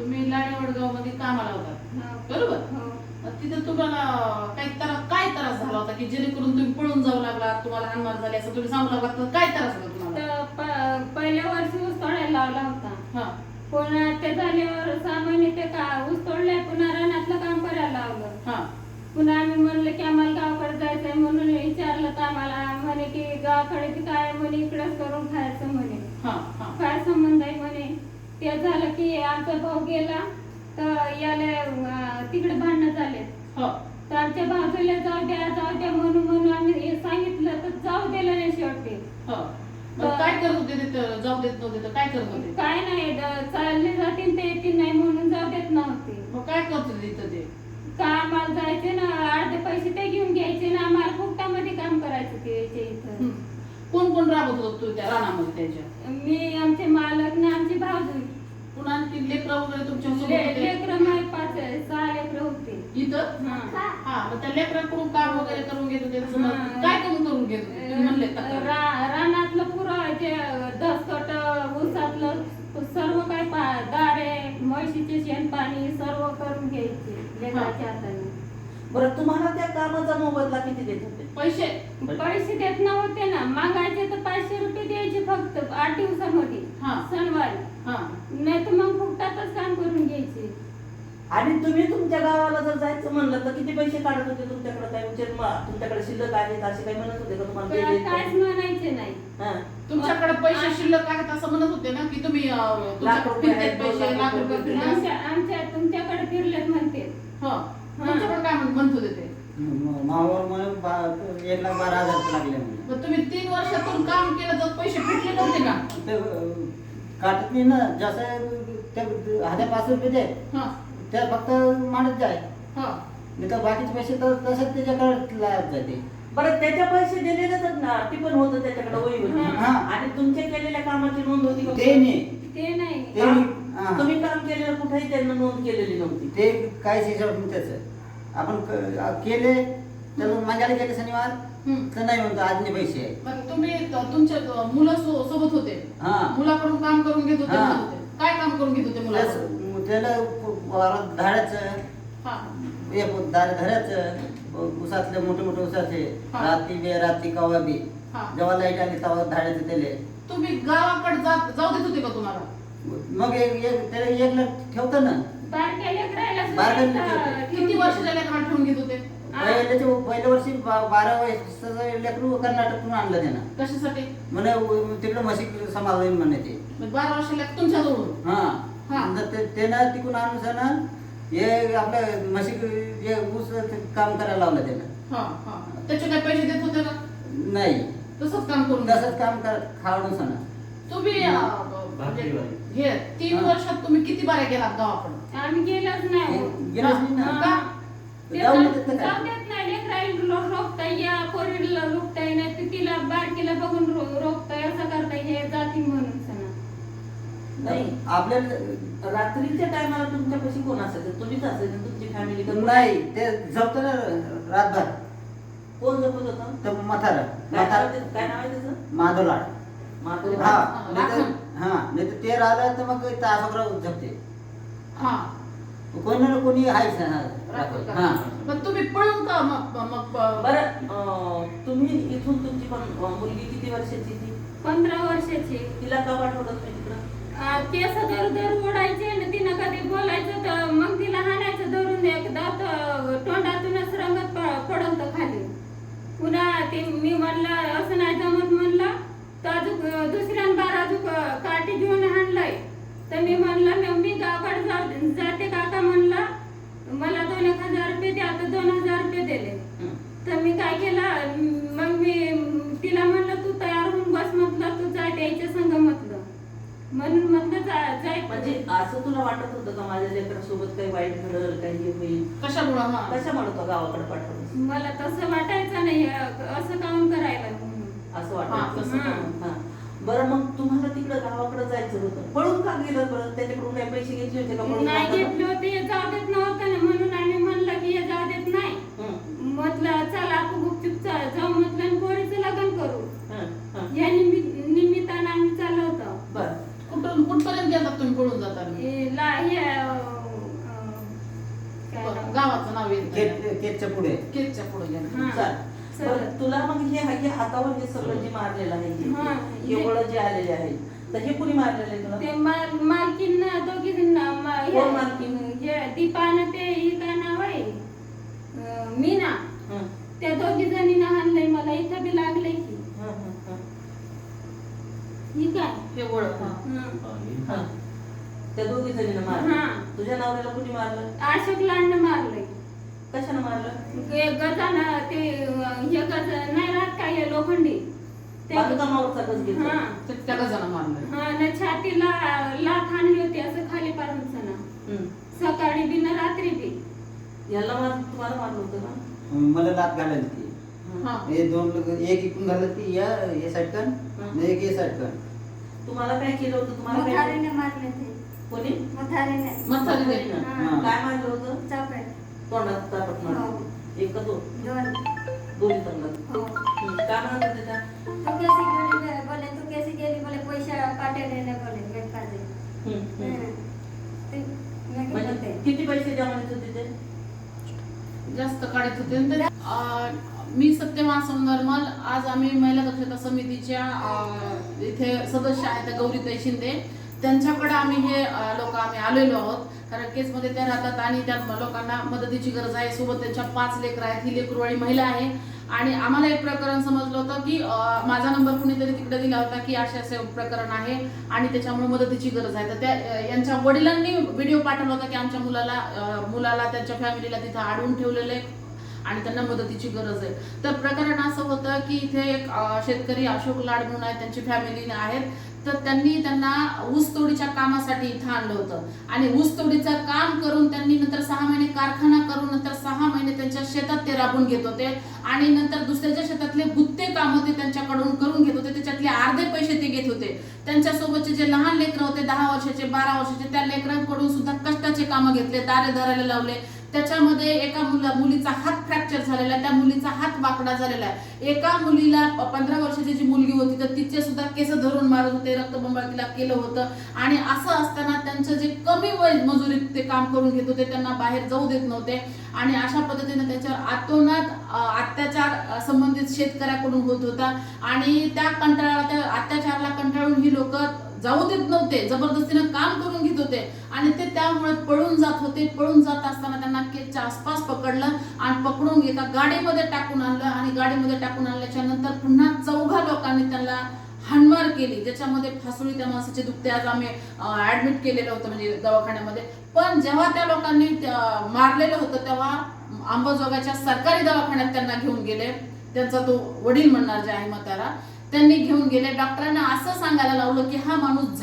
तुम्ही लाडी वडगावमध्ये कामाला होता. बरोबर? हो. मग तिथं तुम्हाला काही त्रास काय त्रास झाला होता की जेणेकरून तुम्ही पळून जाऊ लागला तुम्हाला हानमार झाली असं तुम्ही सांगू लागला तर काय त्रास होता तुम्हाला? प- पहिल्या वर्षी ऊस तोडायला लावला होता. हा. पुन्हा ते झाल्यावर सहा महिने ते का ऊस तोडले पुन्हा रानातलं काम करायला लावलं. हा. पुन्हा आम्ही म्हणलं की आम्हाला गावाकडे जायचंय म्हणून विचारलं तर आम्हाला म्हणे की गावाकडे ती काय म्हणे इकडेच करून खायचं म्हणे. हा हा. काय संबंध आहे? ते झालं की आमचा भाऊ गेला तर याला तिकडे भांडणं झाले. हो. तर आमच्या बाजूला जाऊ द्या जाऊ द्या म्हणून म्हणून आम्ही हे सांगितलं तर जाऊ दिलं नाही शेवटी. हो. मग काय करत होते तिथं? जाऊ देत नव्हते तर काय करत होते? काय नाही चालले जातील ते येतील नाही म्हणून जाऊ देत नव्हते. मग काय करत होते तिथं ते? का आम्हाला जायचे ना अर्धे पैसे ते घेऊन घ्यायचे ना आम्हाला फुकटामध्ये काम करायचं ते इथं. कोण कोण राबत होत तू त्या रानामध्ये त्याच्या? मी आमचे मालक ना आमची भावजू पुन्हा आणखी लेकरं वगैरे तुमच्यासोबत होते? लेकरं माझे पाच सहा लेकरं होते. इथं? हा. हा मग त्या लेकराकडून काम वगैरे करून घेत होते तसं मग हा. काय करून करून घेत होते? तुम्ही म्हणले तक्रार. रा- रानातलं पुरं जे दसकट ऊसातलं सर्व काय पा- दारे म्हशीचे शेण पाणी सर्व करून घ्यायचे लेकराच्या बरं तुम्हाला त्या कामाचा मोबदला किती देत होते पैसे पैसे देत नव्हते ना मागायचे तर पाचशे रुपये द्यायचे फक्त आठ दिवसामध्ये हा. सणवारी हा नाही तर मग फुकटातच काम करून घ्यायचे आणि तुम्ही तुमच्या गावाला जर जायचं म्हणलं तर किती पैसे काढत होते तुमच्याकडे काय म्हणजे म- तुमच्याकडे शिल्लक आहेत असे काही म्हणत होते का तुम्हाला ते काय- देत काहीच नाही? म्हणायचे नाही हा. तुमच्याकडे पैसे शिल्लक आहेत असं म्हणत होते ना की तुम्ही अं, तुमच्याकडे रुपये फिरतेत आहेत, दोन पैसे लाख लाख रुपये. फिरतात. आमच्या आमच्या तुमच्याकडे फिरलेत म्हणते हा तुमच्याकडे काय म्हण- म्हणत होते ते म्हणून एक लाख बारा हजार लागले मग तुम्ही तीन वर्षातून काम केलं तर पैसे फिटले नव्हते का? ते काटत नाही ना जसं ते हजार पाचशे रुपये दे. हा. त्या फक्त माणत जाय. हा. नाही तर बाकीचे पैसे तर तसंच त्याच्याकडे लागत जाते. बरं त्याच्या पैसे दिलेलेच ना ती पण होतं त्याच्याकडे वही होती. हा. आणि तुमच्या केलेल्या कामाची नोंद होती का? ते नाही. ते नाही. ते हा. तुम्ही काम केलेलं कुठेही त्यांना नोंद केलेली नव्हती. ते काहीच हिशोब नाही त्याचं. आपण क- केले तर मग गेले शनिवार हम्म. तर नाही म्हणतो आज नाही पैसे आहे मग तुम्ही त- तुमच्या अं, मुलं सो- सोबत होते हा. मुलाकडून काम करून घेत होते हा. म्हणत होते. काय काम करून घेत होते मुलाकडून त्याच- त्याला वावरात धाडायचं हा दार धरायचं उसातले मोठे मोठे उसाचे हा. रात्री बे रात्री कवा बी हा. जेव्हा लाइट आली तेव्हा धाडायचं त्याले तुम्ही गावाकडे जात जाऊ देत होते का तुम्हाला मग एक एक त्याला एक ठेवतं ना बारक्या बारक्या किती वर्षाच्या लेकराला ठेवून घेत होते? पहिल्याच्या पहिल्या वर्षी बा- बारा वर्षाचं लेकरू कर्नाटकून आणलं त्यानं. कशासाठी? म्हणे तिकडे म्हशी सांभाळून म्हणे ते. मग बारा वर्षाला तुमच्या जवळून? हा. हा. ते- त्यानं तिकडून आणून सण हे आपलं म्हशी हे ऊस काम करायला लावलं त्यानं. हा हा. त्याचे काय पैसे देत होते का? नाही. तसंच काम करून तसंच काम कर खावडून सण. तुम्ही अं, म्हणजे हे तीन हा. वर्षात तुम्ही किती बाऱ्या गेलात गावाकडे? आम्ही गेलोच नाही. हो. गेलंच नाही ना. हा. ते जाऊ जाऊ देत नाही? जाऊ देत नाही. लेकराला रो- रोखताय या पोरीला रोखताय नाही तिला बारकीला बघून रो- रोखताय असं करताय हे जाती म्हणून सणा. नाही आपल्याला रात्रीच्या टायमाला तुमच्यापाशी कोण असायचं तुम्हीच असायचं तुमची फॅमिली नाही ते झोपतं ना रातभर. कोण जपत होतं? तर म्हातारा. काय नाव म्हातारा आहे- काय नाव आहे त्याचं? माधवलाड माधव हा नाही तर राखण. हा नाही तर ते राहिलं तर मग तासभर झोपते हा. कोणी ना कोणी आहेच हा. पण तुम्ही पळून का मग मग बरं तुम्ही इथून तुमची पण मुलगी किती वर्षाची ती? पंधरा वर्षाची. तिला का पाठवलं तुम्ही तिकडं? केस दर दर ओढायचे आणि तिनं कधी बोलायचं तर मग तिला हाणायचं धरून एकदा तोंडातूनच रंगत प- पडल तर खाली. पुन्हा ते मी म्हणलं असं नाही जमत म्हणलं तर अजून दुसऱ्यान बार अजून काठी घेऊन हाणलंय तर मी म्हणलं "मी- मी गावाकडे जाऊ जाते काका म्हणलं मला दोन एक हजार रुपये द्या तर दोन हजार रुपये दिले. तर मी काय केलं मग मी तिला म्हणलं तू तयार होऊन बस म्हटलं तू जाय त्याच्या संग म्हटलं. म्हणून म्हटलं जा- जाय म्हणजे असं तुला वाटत होतं का माझ्या लेकरासोबत काही वाईट घडल काही होईल? कशामुळं? हा. कशा म्हणतो गावाकडे पाठवलं मला तसं वाटायचं नाही असं काम करायला. असं वाटत हा. बरं मग तुम्हाला तिकडं गावाकडे जायचं होतं. पळून का गेलं बरं? त्याच्याकडून काही पैसे घ्यायचे होते का नाही घेतले होते हे जाऊ देत नव्हतं ना म्हणून आम्ही म्हणलं की हे जाऊ देत नाही म्हटलं चला आपण गुपचूप जाऊ म्हटलं आणि पोरीचं लग्न करू. या निमित्त निमित्तानं आम्ही चाललो होतो बरं. कुठून कुठपर्यंत येतात तुम्ही पळून जाता हे गावाचं नाव येत केतच्या पुढे. केतच्या पुढे गेलं. बरं, तुला मग हे हे हातावर हे सगळं जे मारलेलं आहे हे- हा, हे ओळख जे आलेले आहे तर हे कुणी मारलेलं आहे तुला ते माल मालकीन दोघी कोण मालकीण? दीपानं ते ही काय नाव आहे अं, मीना हं, त्या दोघी जणीनं आणलंय मला इथं बी लागलंय की हं, हं, हं. ही काय हे ओळख हा. हं. हं. त्या दोघी जणीनं मारलं हा. तुझ्या नवऱ्याला कुणी मारलं अशोक लांड मारलंय कशानं मारलं? गजानं ते हे गज नाही राहत काय हे लोखंडी? ते बांधकामावरचा गज घेतला. हा. ते त्या मारलं हा न छातीला लाथ आणली होती असं खाली सणा हं. सकाळी बी न रात्री बी. याला मार तुम्हाला मारलं होतं ना मला लात घालायला ती हा. हे दोन लोक एक इकडून घालत की या हे आणि एक हे तुम्हाला काय केलं होतं? तुम्हाला काय मारले ते. कोणी? म्हातारीने म्हातारीने. हं. काय मारलं होतं? चापेल तोंडात मारलं हो. एक का दोन दोन. दोन्ही तोंडात. हो. काय म्हणत होते त्या? तू कैसी गेली बोले तू कैसी गेली? बोले पैसे काटेले नाही बोले बेकारे. ते मी काय म्हणजे बोलते किती पैसे होते ते? जास्त काढत होते. मी सत्यमा नर्मल आज आम्ही महिला दक्षता समितीच्या अं, इथे सदस्य आहेत गौरीताई शिंदे. त्यांच्याकडे आम्ही हे लोक आम्ही आलेलो आहोत. कारण केसमध्ये त्या राहतात आणि त्या लोकांना मदतीची गरज आहे. सोबत त्यांच्या पाच लेकर आहेत. ही लेकरवाळी महिला आहे. आणि आम्हाला एक प्रकरण समजलं होतं की माझा नंबर कुणीतरी तिकडे दिला होता की असे असे प्रकरण आहे आणि त्याच्यामुळे मदतीची गरज आहे. तर त्या यांच्या वडिलांनी व्हिडिओ पाठवला होता की आमच्या मुलाला मुलाला त्यांच्या फॅमिलीला तिथं अडवून ठेवलेलं आहे आणि त्यांना मदतीची गरज आहे. तर प्रकरण असं होतं की इथे एक शेतकरी अशोक लाड म्हणून आहेत त्यांची फॅमिली आहेत तर त्यांनी त्यांना ऊसतोडीच्या कामासाठी इथं आणलं होतं. आणि ऊसतोडीचं काम करून त्यांनी नंतर सहा महिने कारखाना करून नंतर सहा महिने त्यांच्या शेतात ते राबून घेत होते. आणि नंतर दुसऱ्याच्या शेतातले गुत्ते काम ते त्यांच्याकडून करून घेत होते. त्याच्यातले अर्धे पैसे ते घेत होते. त्यांच्यासोबतचे जे लहान लेकरं होते दहा वर्षाचे बारा वर्षाचे त्या लेकरांकडून सुद्धा कष्टाचे कामं घेतले दारे धरायला लावले. त्याच्यामध्ये एका मुला मुलीचा हात फ्रॅक्चर झालेला आहे त्या मुलीचा हात वाकडा झालेला आहे. एका मुलीला प- पंधरा वर्षाची जी मुलगी होती तर तिचे सुद्धा केस धरून मारत होते रक्तबंबळ तिला केलं होतं. आणि असं असताना त्यांचं जे कमी वय मजुरीत ते काम करून घेत होते त्यांना बाहेर जाऊ देत नव्हते. आणि अशा पद्धतीने त्याच्यावर आतोनात अत्याचार संबंधित शेतकऱ्याकडून होत होता. आणि त्या कंटाळा त्या अत्याचाराला कंटाळून ही लोक जाऊ देत नव्हते. जबरदस्तीनं काम करून घेत होते. आणि ते त्यामुळे पळून जात होते. पळून जात असताना त्यांना केकच्या आसपास पकडलं आणि पकडून एका गाडीमध्ये टाकून आणलं आणि गाडीमध्ये टाकून आणल्याच्या नंतर पुन्हा चौघा लोकांनी त्यांना हाणमार केली. ज्याच्यामध्ये फासुळी त्या माणसाचे दुखते. आज आम्ही ऍडमिट केलेलं होतं म्हणजे दवाखान्यामध्ये. पण जेव्हा त्या लोकांनी मारलेलं होतं तेव्हा अंबाजोगाच्या सरकारी दवाखान्यात त्यांना घेऊन गेले. त्यांचा तो वडील म्हणणार जे आहे मग त्याला त्यांनी घेऊन गेले. डॉक्टरांना असं सांगायला लावलं की हा माणूस